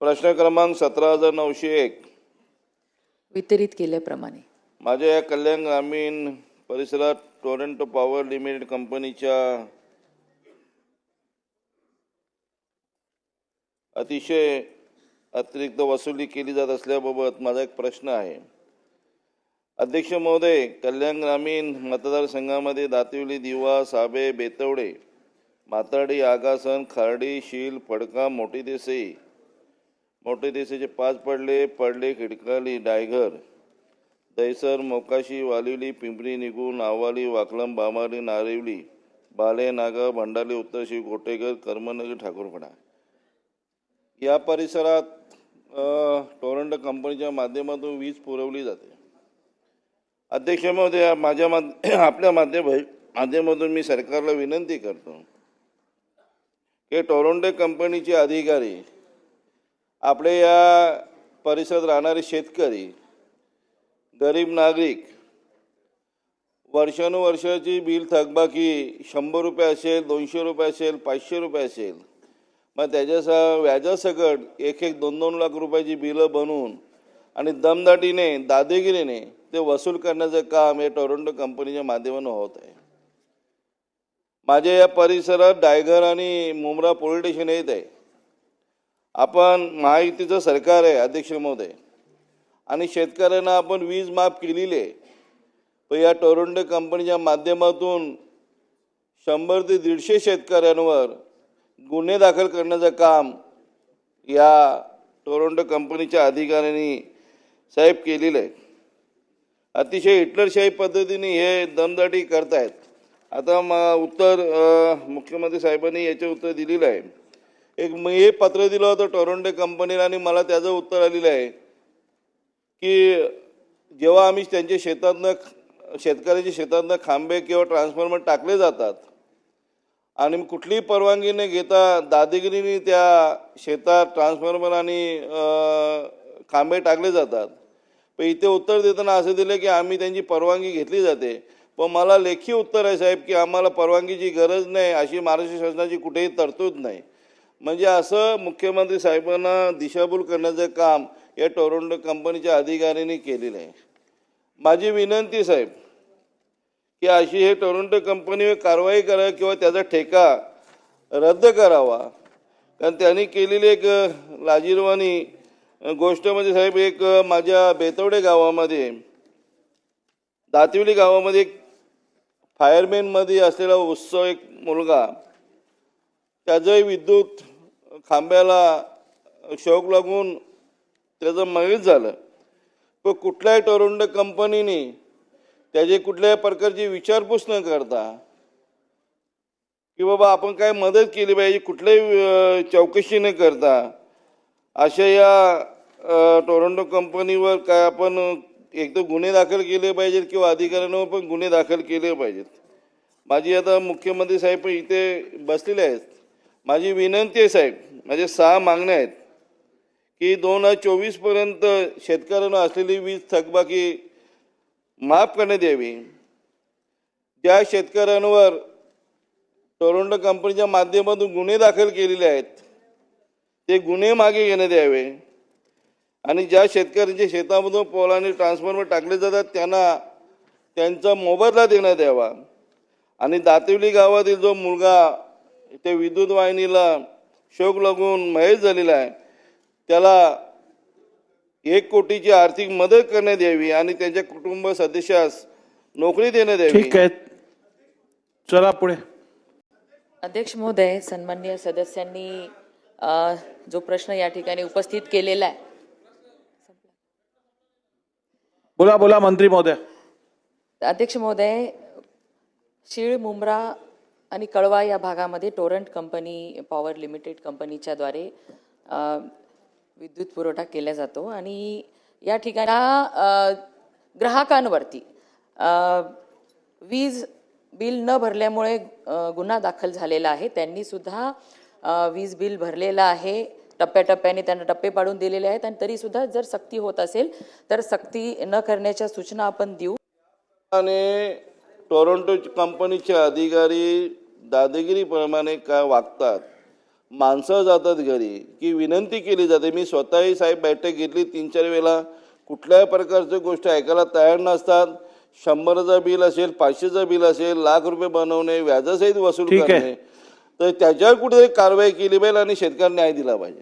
प्रश्न क्रमांक सतरा हजार नऊशे एक. वितरित केल्याप्रमाणे. माझ्या या कल्याण ग्रामीण परिसरात टोरंटो पॉवर लिमिटेड कंपनीच्या अतिशय अतिरिक्त वसुली केली जात असल्याबाबत माझा एक प्रश्न आहे. अध्यक्ष महोदय कल्याण ग्रामीण मतदारसंघामध्ये दातिवली दिवा साबे बेतवडे माताडी आगासन खार्डी शील फडका मोठी देसाई मोठे देसाईचे पाच पडले पडले खिडकाली डायघर. दैसर मोकाशी वालिवली पिंपरी निघून आवाली वाकलम बामारी नारिवली बाले नागा भंडाली उत्तरशी गोटेकर कर्मनगर ठाकूरपणा या परिसरात अ, कंपनीच्या माध्यमातून वीज पुरवली जाते. अध्यक्ष महोदय माझ्या माध आपल्या माध्यम माध्यमातून मी सरकारला विनंती करतो की टोरंटो कंपनीचे अधिकारी आपले या परिसरात राहणारे शेतकरी गरीब नागरिक वर्षानुवर्षाची बिल थकबाकी शंभर रुपये असेल दोनशे रुपये असेल पाचशे रुपये असेल मग त्याच्यासह व्याजासकट एक एक दोन दोन लाख रुपयाची बिलं बनवून आणि दमदाटीने दादेगिरीने ते वसूल करण्याचं काम हे टोरंटो कंपनीच्या माध्यमानं होत आहे. माझ्या या परिसरात डायगर आणि मुंब्रा पोलीस स्टेशन येत आहे. आपण महायुतीचं सरकार आहे अध्यक्ष महोदय. आणि शेतकऱ्यांना आपण वीज माफ केलेली आहे. पण या टोरंटो कंपनीच्या माध्यमातून शंभर ते दीडशे शेतकऱ्यांवर गुन्हे दाखल करण्याचं काम या टोरंटो कंपनीच्या अधिकाऱ्यांनी साहेब केलेलं आहे. अतिशय हिटलरशाही पद्धतीने हे दमदाटी करतायत. आता म उत्तर मुख्यमंत्री साहेबांनी याचे उत्तर दिलेलं आहे. एक मी हे पत्र दिलं होतं टोरंटो कंपनीला आणि मला त्याचं उत्तर आलेलं आहे की जेव्हा आम्ही त्यांच्या शेतातनं शेतकऱ्याच्या शेतातनं खांबे किंवा ट्रान्सफॉर्मर टाकले जातात आणि कुठलीही परवानगी न घेता दादागिरीने त्या शेतात ट्रान्सफॉर्मर आणि खांबे टाकले जातात. पण इथे उत्तर देताना असं दिलं की आम्ही त्यांची परवानगी घेतली जाते. पण मला लेखी उत्तर आहे साहेब की आम्हाला परवानगीची गरज नाही अशी महाराष्ट्र शासनाची कुठेही तरतूद नाही. म्हणजे असं मुख्यमंत्री साहेबांना दिशाभूल करण्याचं काम या टोरंटो कंपनीच्या अधिकाऱ्यांनी केलेलं आहे. माझी विनंती साहेब की अशी हे टोरंटो कंपनीवर कारवाई करा किंवा त्याचा ठेका रद्द करावा. कारण त्यांनी केलेली एक लाजीरवाणी गोष्ट म्हणजे साहेब एक माझ्या बेतवडे गावामध्ये दातिवली गावामध्ये एक फायरमॅनमध्ये असलेला उत्सव एक मुलगा त्याचंही विद्युत खांब्याला शॉक लागून त्याचं मयत झालं. पण कुठल्याही टोरंटो कंपनीने त्याची कुठल्याही प्रकारची विचारपूस न करता की बाबा आपण काय मदत केली पाहिजे कुठल्याही चौकशी न करता अशा या टोरंटो कंपनीवर काय आपण एक तर गुन्हे दाखल केले पाहिजेत किंवा अधिकाऱ्यांवर पण गुन्हे दाखल केले पाहिजेत. माझी आता मुख्यमंत्री साहेब इथे बसलेले आहेत. माझी विनंती आहे साहेब म्हणजे सहा मागण्या आहेत. की दोन हजार चोवीसपर्यंत शेतकऱ्यांना असलेली वीज थकबाकी माफ करण्यात यावी. ज्या शेतकऱ्यांवर टोरंटो कंपनीच्या माध्यमातून गुन्हे दाखल केलेले आहेत ते गुन्हे मागे घेण्यात यावे. आणि ज्या शेतकऱ्यांच्या शेतामधून पोलाने ट्रान्सफॉर्मर टाकले जातात त्यांना त्यांचा मोबदला देण्यात यावा. आणि दातिवली गावातील जो मुलगा त्या विद्युत वाहिनीला शोक लागून मयत झालेला आहे. त्याला एक कोटीची आर्थिक मदत करण्यात यावी आणि त्यांच्या कुटुंब सदस्यास नोकरी देण्यात यावी. ठीक आहे. चला पुढे. अध्यक्ष महोदय सन्मान्य सदस्यांनी अ, जो प्रश्न या ठिकाणी उपस्थित केलेला आहे. बोला बोला मंत्री महोदय. अध्यक्ष महोदय शीळ मुंब्रा आणि कळवा या भागामध्ये टोरंट कंपनी पॉवर लिमिटेड कंपनीच्याद्वारे विद्युत पुरवठा केला जातो. आणि या ठिकाणी ग्राहकांवरती वीज बिल न भरल्यामुळे गुन्हा दाखल झालेला आहे. त्यांनी सुद्धा वीज बिल भरलेलं आहे. टप्प्याटप्प्याने त्यांना टप्पे पाडून दिलेले आहेत. आणि तरीसुद्धा जर सक्ती होत असेल तर सक्ती न करण्याच्या सूचना आपण देऊ. आणि टोरंटो कंपनीचे अधिकारी दादागिरीप्रमाणे काय वागतात? माणसं जातात घरी. की विनंती केली जाते. मी स्वतःही साहेब बैठक घेतली. तीन चार वेळेला कुठल्याही प्रकारच्या गोष्टी ऐकायला तयार नसतात. शंभरचं बिल असेल पाचशेचं बिल असेल लाख रुपये बनवणे व्याजासहित वसूल. करणे. तर त्याच्यावर कुठेतरी कारवाई केली पाहिजे आणि शेतकऱ्यांना न्याय दिला पाहिजे.